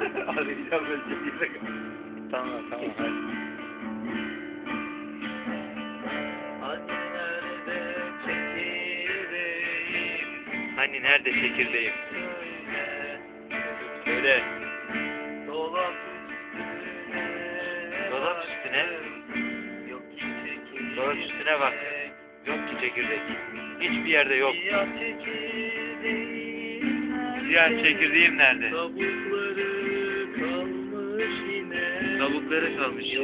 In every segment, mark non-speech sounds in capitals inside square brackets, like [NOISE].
[LAUGHS] Arayacağım ben çekirdek. Tamam tamam hadi. Hani nerede çekirdeğim nerede? Söyle. Dolap üstüne Dolap üstüne? Yok ki çekirdek Dolap üstüne bak. Yok ki çekirdek. Hiçbir yerde yok. Siyah çekirdeğim Siyah çekirdeğim nerede? Tavukları kalmış yine.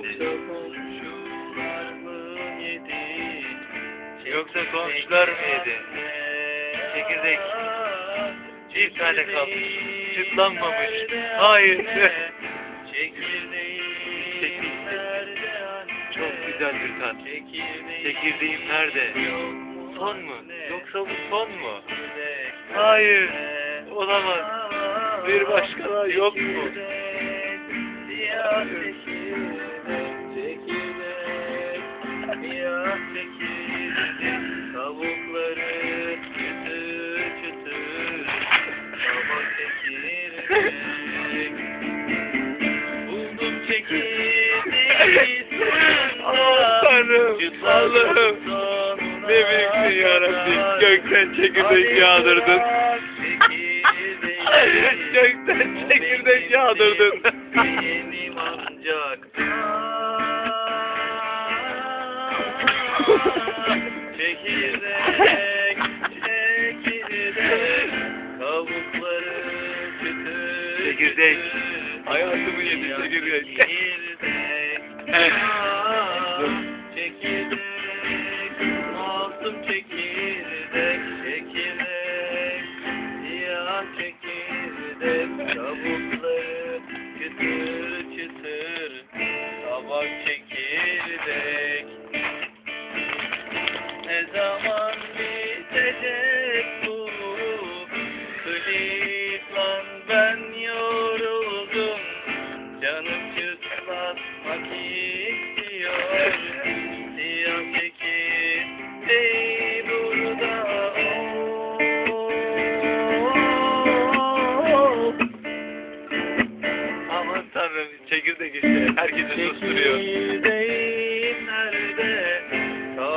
Yoksa komşular mı yedi? Çekirdek. Bir tane kalmış. Çıtlanmamış. Hayır. [LAUGHS] Çok güzel bir tat. Çekirdeğim nerede? Son mu? Yoksa bu son mu? Hayır. Olamaz. Bir başka yok mu? Tanrım, Allah'ım. Ne büyüksün yarabbim. Gökten çekirdek yağdırdın. Gökten çekirdek yağdırdın. Benim ancak Çekirdek, çekirdek Tavukları çıtır Çekirdek. Hayatımı yedi çekirdek. Çekirdek Ne zaman bitecek bu Klip lan ben yoruldum Canım çıtlatmak istiyor Siyah çekirdeği burada Aman tanrım çekirdek işte. Herkesi susturuyor.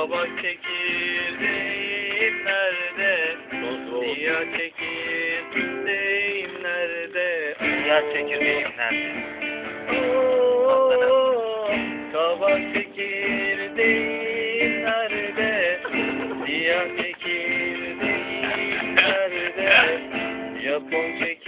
Kabak çekirdeğim nerede? Siyah çekirdeğim nerede? Siyah çekirdeğim nerede? Kabak çekirdeğim nerede? Siyah çekirdeğim nerede? Japon çekirdeğim